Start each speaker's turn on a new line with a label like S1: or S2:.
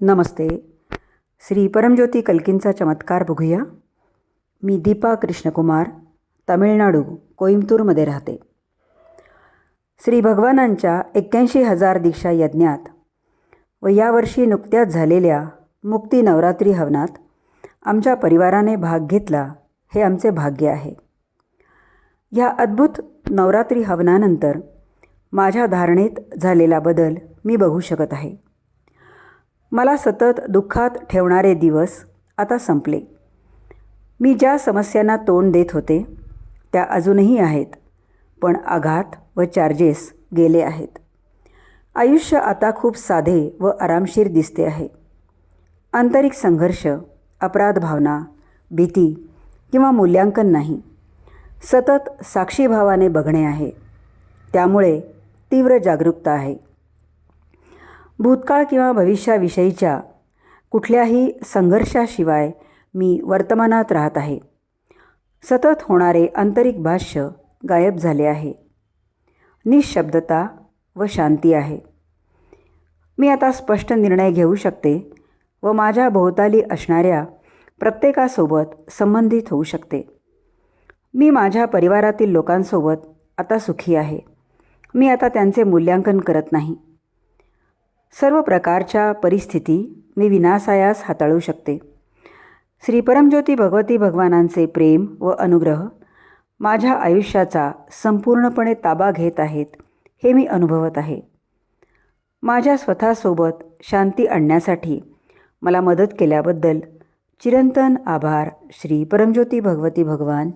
S1: नमस्ते. श्री परमज्योती कल्कींचा चमत्कार बघूया. मी दीपा कृष्णकुमार तामिळनाडू कोईमतूरमध्ये राहते. श्री भगवानांच्या एक्क्याऐंशी हजार दीक्षा यज्ञात व यावर्षी नुकत्याच झालेल्या मुक्ती नवरात्री हवनात आमच्या परिवाराने भाग घेतला हे आमचे भाग्य आहे. ह्या अद्भुत नवरात्री हवनानंतर माझ्या धारणेत झालेला बदल मी बघू शकत आहे. मला सतत दुःखात ठेवणारे दिवस आता संपले. मी ज्या समस्यांना तोंड देत होते त्या अजूनही आहेत पण आघात व चार्जेस गेले आहेत. आयुष्य आता खूप साधे व आरामशीर दिसते आहे. आंतरिक संघर्ष अपराध भावना भीती किंवा मूल्यांकन नाही. सतत साक्षीभावाने बघणे आहे. त्यामुळे तीव्र जागरूकता आहे. भूतकाळ किंवा भविष्याविषयीच्या कुठल्याही संघर्षाशिवाय मी वर्तमानात राहत आहे. सतत होणारे आंतरिक भाष्य गायब झाले आहे. निशब्दता व शांती आहे. मी आता स्पष्ट निर्णय घेऊ शकते व माझ्या भोवताली असणाऱ्या प्रत्येकासोबत संबंधित होऊ शकते. मी माझ्या परिवारातील लोकांसोबत आता सुखी आहे. मी आता त्यांचे मूल्यांकन करत नाही. सर्व प्रकारच्या परिस्थिती मी विनासायास हाताळू शकते. श्री परमज्योती भगवती भगवानांचे प्रेम व अनुग्रह माझ्या आयुष्याचा संपूर्णपणे ताबा घेत आहेत हे मी अनुभवत आहे. माझ्या स्वतःसोबत शांती आणण्यासाठी मला मदत केल्याबद्दल चिरंतन आभार श्री परमज्योती भगवती भगवान.